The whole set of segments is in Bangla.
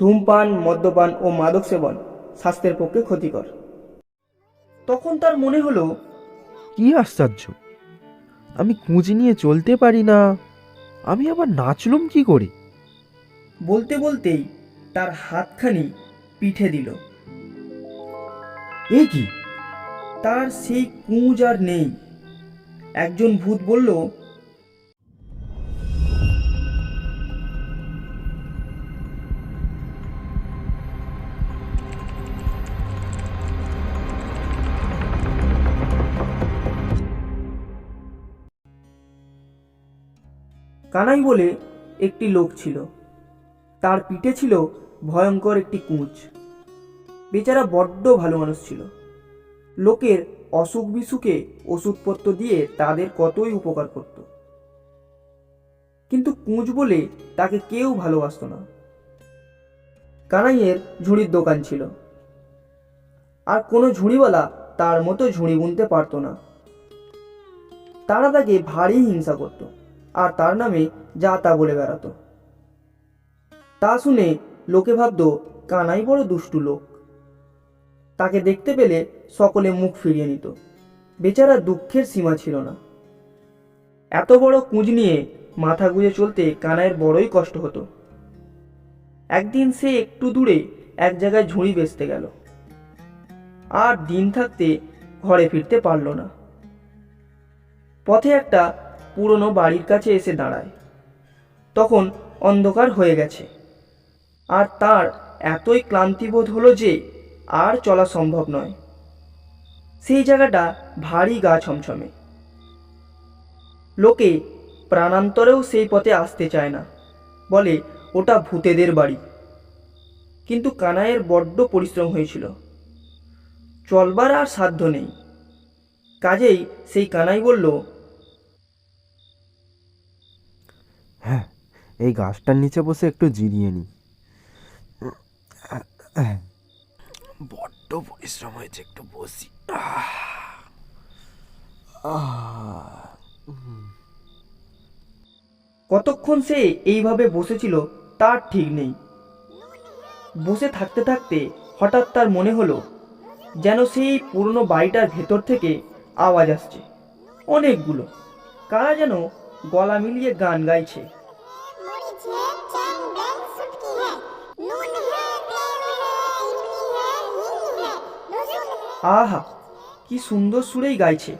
ধূমপান, মদ্যপান ও মাদক সেবন স্বাস্থ্যের পক্ষে ক্ষতিকর। তখন তার মনে হলো, কি আশ্চর্য! আমি কুঁজ নিয়ে চলতে পারি না। আমি আবার নাচলুম কি করে? বলতে বলতেই তার হাতখানি পিঠে দিল। এ কি? তার সেই কুঁজ আর নেই। একজন ভূত বলল কানাই বলে একটি লোক ছিল। তার পিঠে ছিল ভয়ঙ্কর একটি কুঁচ। বেচারা বড্ড ভালো মানুষ ছিল। লোকের অসুখ বিসুখে ওষুধপত্র দিয়ে তাদের কতই উপকার করত। কিন্তু কুঁচ বলে তাকে কেউ ভালোবাসত না। কানাইয়ের ঝুড়ির দোকান ছিল। আর কোনো ঝুড়িওয়ালা তার মতো ঝুড়ি বুনতে পারতো না। তারা তাকে ভারী হিংসা করত। আর তার নামে যা তা বলে বেড়াতো। তা শুনে লোকে ভাবতো, কানাই বড় দুষ্টু লোক। তাকে দেখতে পেলে সকলে মুখ ফিরিয়ে নিত। বেচারা দুঃখের সীমা ছিল না। এত বড় কুঁজ নিয়ে মাথা গুঁজে চলতে কানাইয়ের বড়ই কষ্ট হতো। একদিন সে একটু দূরে এক জায়গায় ঝুড়ি বেচতে গেল। আর দিন থাকতে ঘরে ফিরতে পারল না। পথে একটা পুরনো বাড়ির কাছে এসে দাঁড়ায়। তখন অন্ধকার হয়ে গেছে। আর তার এতই ক্লান্তিবোধ হলো যে আর চলা সম্ভব নয়। সেই জায়গাটা ভারী গা ছমছমে। লোকে প্রাণান্তরেও সেই পথে আসতে চায় না, বলে ওটা ভূতেদের বাড়ি। কিন্তু কানাইয়ের বড্ড পরিশ্রম হয়েছিল। চলবার আর সাধ্য নেই। কাজেই সেই কানাই বলল এই গাছটার নিচে বসে একটু জিরিয়ে নি বড্ড পরিশ্রম হয়েছে একটু বসি আহ। আহ। কতক্ষণ সে এইভাবে বসেছিল তার ঠিক নেই বসে থাকতে থাকতে হঠাৎ তার মনে হলো যেন সেই পুরনো বাড়িটার ভেতর থেকে আওয়াজ আসছে অনেকগুলো কারা যেন গলা মিলিয়ে গান গাইছে আহা, কি সুন্দর সুরেই গাইছে।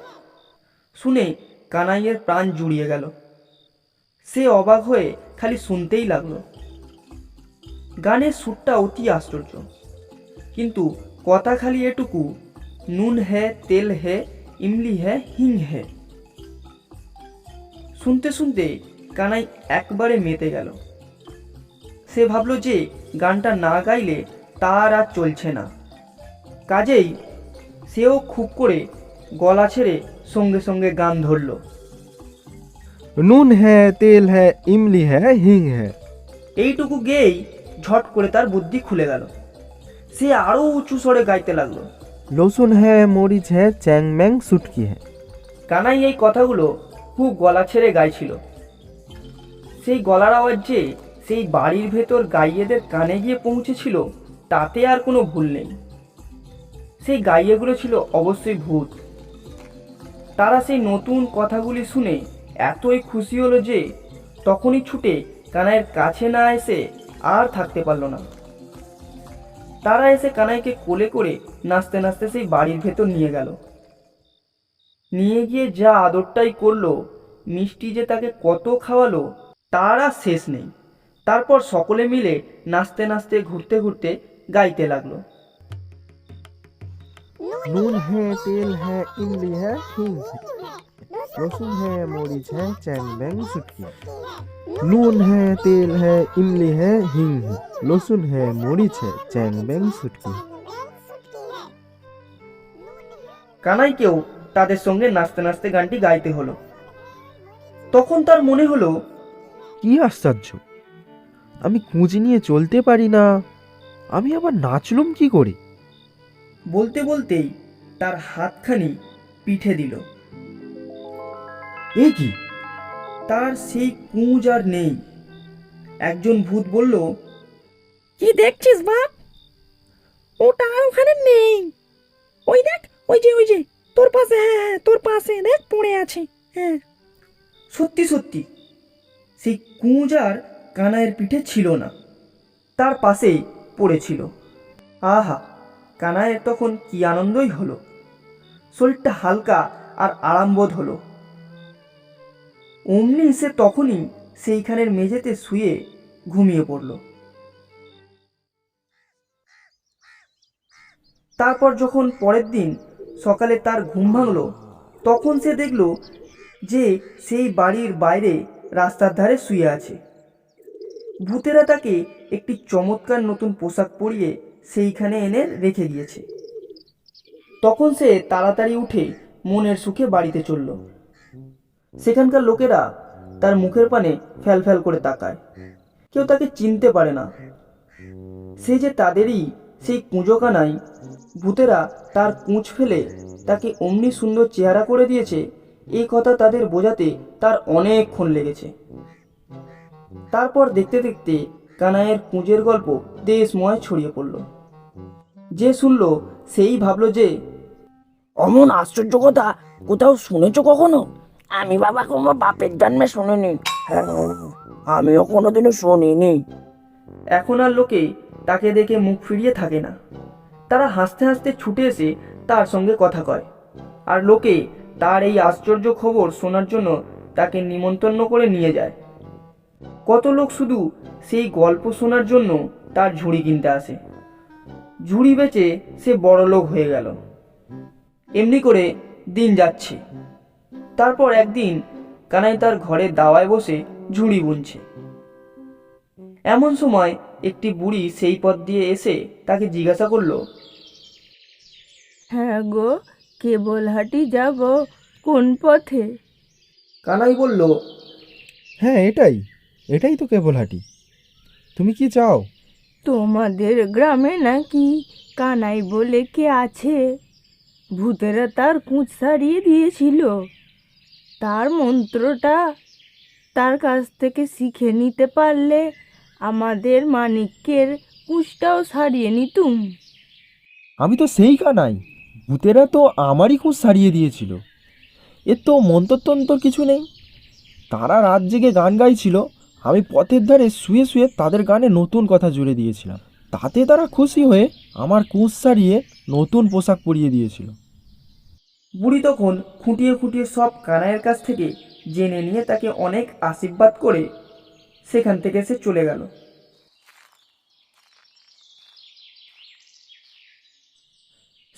শুনে কানাইয়ের প্রাণ জুড়িয়ে গেল। সে অবাক হয়ে খালি শুনতেই লাগল। গানের সুরটা অতি আশ্চর্য। কিন্তু কথা খালি এটুকু, নুন হে, তেল হে, ইমলি হে, হিং হে। শুনতে শুনতে কানাই একবারে মেতে গেল। সে ভাবলো যে গানটা না গাইলে তার আর চলছে না। কাজেই সেও খুব করে গলা ছেড়ে সঙ্গে সঙ্গে গান ধরল। নুন হ্যাঁ তেল হ্যাঁ ইমলি হ্যাঁ হিং হ্যাঁ এইটুকু গেয়েই ঝট করে তার বুদ্ধি খুলে গেল। সে আরও উঁচু স্বরে গাইতে লাগল। লসুন হ্যাঁ মরিচ হ্যাঁ চ্যাং ম্যাং সুটকি হ্যাঁ কানাই এই কথাগুলো খুব গলা ছেড়ে গাইছিল। সেই গলার আওয়াজ যে সেই বাড়ির ভেতর গাইয়েদের কানে গিয়ে পৌঁছেছিল তাতে আর কোনো ভুল নেই। সেই গাইয়েগুলো ছিল অবশ্যই ভূত। তারা সেই নতুন কথাগুলি শুনে এতই খুশি হলো যে তখনই ছুটে কানাইয়ের কাছে না এসে আর থাকতে পারল না। তারা এসে কানাইকে কোলে করে নাচতে নাচতে সেই বাড়ির ভেতর নিয়ে গেল। নিয়ে গিয়ে যা আদরটাই করল, মিষ্টি যে তাকে কত খাওয়ালো, তার আর শেষ নেই। তারপর সকলে মিলে নাচতে নাচতে, ঘুরতে ঘুরতে গাইতে লাগল। নুন হ্যাঁ তেল হ্যাঁ ইমলি হ্যাঁ হিং হ্যাঁ লসুন হ্যাঁ মরিচ হ্যাঁ চ্যাং ব্যাং সুটকি নুন হ্যাঁ তেল হ্যাঁ ইমলি হ্যাঁ হিং হ্যাঁ লসুন হ্যাঁ মরিচ হ্যাঁ চ্যাং ব্যাং সুটকি কানাইকেও তাদের সঙ্গে নাচতে নাচতে গানটি গাইতে হলো। তখন তার মনে হলো কি আশ্চর্য! আমি কুঁজ নিয়ে চলতে পারি না। আমি আবার নাচলুম কি করে? বলতে বলতেই তার হাতখানি পিঠে দিল। এ কি? তার সেই কুঁজ আর নেই। একজন ভূত বলল কি দেখছিস বাপ? ওটা আর ওখানে নেই। ওই দেখ ওই যে ওই যে তোর পাশে হ্যাঁ হ্যাঁ তোর পাশে দেখ পড়ে আছে হ্যাঁ। সত্যি সত্যি সেই কুঁজ আর কানাইয়ের পিঠে ছিল না তার পাশেই পড়েছিল। আহা! কানাইয়ের তখন কি আনন্দই হলো? শরীরটা হালকা আর আরামবোধ হলো। অমনি সে তখনই সেইখানের মেঝেতে শুয়ে ঘুমিয়ে পড়ল। তারপর যখন পরের দিন সকালে তার ঘুম ভাঙলো, তখন সে দেখল যে সেই বাড়ির বাইরে রাস্তার ধারে শুয়ে আছে। ভূতেরা তাকে একটি চমৎকার নতুন পোশাক পরিয়ে সেইখানে এনে রেখে দিয়েছে তখন সে তাড়াতাড়ি উঠে মনের সুখে বাড়িতে চলল। সেখানকার লোকেরা তার মুখের পানে ফ্যাল ফ্যাল করে তাকায়। কেউ তাকে চিনতে পারে না। সে যে তাদেরই সেই কুঁজোকানাই ভূতেরা তার কুঁচ ফেলে তাকে অমনি সুন্দর চেহারা করে দিয়েছে, এই কথা তাদের বোঝাতে তার অনেকক্ষণ লেগেছে। তারপর দেখতে দেখতে কানাইয়ের কুঁজের গল্প দেশময় ছড়িয়ে পড়ল। যে শুনল, সেই ভাবল যে, অমন আশ্চর্য কথা, কোথাও শুনেছো কখনো? আমি বাবা কোনো বাপের জন্মে শুনিনি। আমিও কোনোদিনও শুনিনি। এখন আর লোকে তাকে দেখে মুখ ফিরিয়ে থাকে না। তারা হাসতে হাসতে ছুটে এসে তার সঙ্গে কথা কয়। আর লোকে তার এই আশ্চর্য খবর শোনার জন্য তাকে নিমন্ত্রণ করে নিয়ে যায়। কত লোক শুধু সেই গল্প শোনার জন্য তার ঝুড়ি কিনতে আসে। ঝুড়ি বেচে সে বড় লোক হয়ে গেল। এমনি করে দিন যাচ্ছে। তারপর একদিন কানাই তার ঘরে দাওয়ায় বসে ঝুড়ি বুনছে। এমন সময় একটি বুড়ি সেই পথ দিয়ে এসে তাকে জিজ্ঞাসা করল হ্যাঁ গো কেবলহাটি যাব কোন পথে? কানাই বলল হ্যাঁ এটাই এটাই তো কেবলহাটি। তুমি কি চাও? তোমাদের গ্রামে নাকি কানাই বলে কে আছে? ভূতেরা তার কুঁচ সারিয়ে দিয়েছিল। তার মন্ত্রটা তার কাছ থেকে শিখে নিতে পারলে আমাদের মানিক্যের কুঁচটাও সারিয়ে নিতুম। আমি তো সেই কানাই, ভূতেরা তো আমারই কুঁচ সারিয়ে দিয়েছিল। এর তো মন্তরতন্ত্র কিছু নেই। তারা রাত জেগে গান গাইছিল আমি পথের ধারে শুয়ে শুয়ে তাদের গানে নতুন কথা জুড়ে দিয়েছিলাম। তাতে তারা খুশি হয়ে আমার কুঁচ সারিয়ে নতুন পোশাক পরিয়ে দিয়েছিল। বুড়ি তখন খুঁটিয়ে খুঁটিয়ে সব কানাইয়ের কাছ থেকে জেনে নিয়ে তাকে অনেক আশীর্বাদ করে সেখান থেকে সে চলে গেল।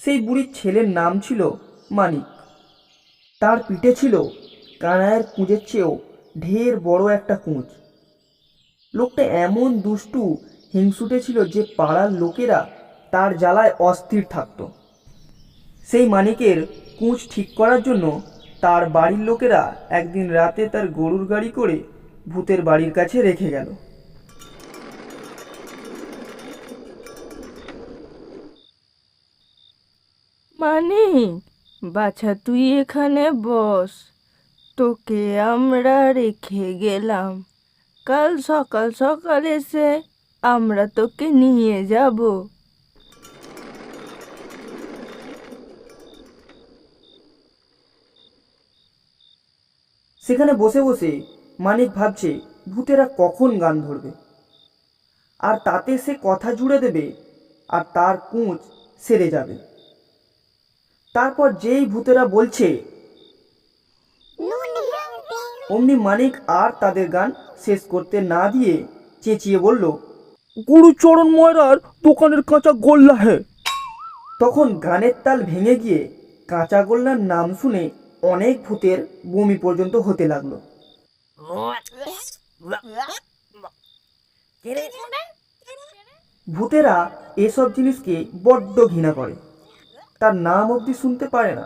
সেই বুড়ির ছেলের নাম ছিল মানিক। তার পিঠে ছিল কানাইয়ের কুঁজের চেয়েও ঢের বড় একটা কুঁজ লোকটা এমন দুষ্টু হিংসুটে ছিল যে পাড়ার লোকেরা তার জ্বালায় অস্থির থাকতো। সেই মানিকের কুঁচ ঠিক করার জন্য তার বাড়ির লোকেরা একদিন রাতে তার গরুর গাড়ি করে ভূতের বাড়ির কাছে রেখে গেল। মানে বাছা তুই এখানে বস। তোকে আমরা রেখে গেলাম। কাল সকাল সকাল এসে আমরা তোকে নিয়ে যাব। সেখানে বসে বসে মানিক ভাবছে ভূতেরা কখন গান ধরবে। আর তাতে সে কথা জুড়ে দেবে আর তার কুঁচ সেরে যাবে। তারপর যেই ভূতেরা বলছে অমনি মানিক আর তাদের গান শেষ করতে না দিয়ে চেঁচিয়ে বলল, গুরুচরণ ময়রার দোকানের কাঁচা গোল্লা হে। তখন গানের তাল ভেঙে গিয়ে কাঁচা গোল্লার নাম শুনে অনেক ভূতের বমি পর্যন্ত হতে লাগল। ভূতেরা এসব জিনিসকে বড্ড ঘৃণা করে। তার নাম অবধি শুনতে পারে না।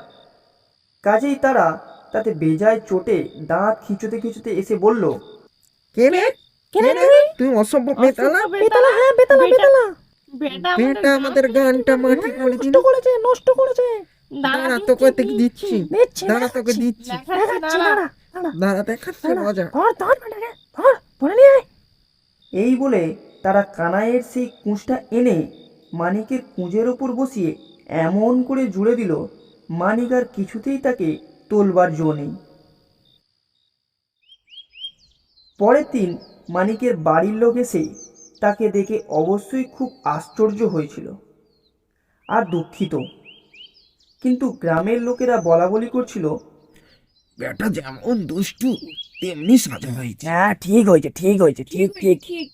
কাজেই তারা তাতে বেজায় চোটে দাঁত খিঁচুতে খিঁচুতে এসে বলল কেনে তুমি? অসভ্য পেতালা বেতালা হ্যাঁ বেতালা বেতালা। বেটা আমাদের গানটা মাটি করে দিল করেছে নষ্ট করেছে। দাঁড়া তোকে দিচ্ছি দিচ্ছি। দাঁড়া তোকে দিচ্ছি। দাঁড়া। দাঁড়া দাঁড়া। দেখাচ্ছি মজা। ধর ধর বেটাকে ধর ধরে নিয়ে এই বলে তারা কানাইয়ের সেই কুঁচটা এনে মানিকের কুঁজের ওপর বসিয়ে এমন করে জুড়ে দিল। মানিক আর কিছুতেই তাকে তোলবার জো নেই। পরের দিন মানিকের বাড়ির লোক এসে তাকে দেখে অবশ্যই খুব আশ্চর্য হয়েছিল আর দুঃখিত। কিন্তু গ্রামের লোকেরা বলা বলি করছিল বেটা যেমন দুষ্টু তেমনি সাজা হয়েছে। হ্যাঁ ঠিক হয়েছে ঠিক হয়েছে ঠিক ঠিক। ঠিক।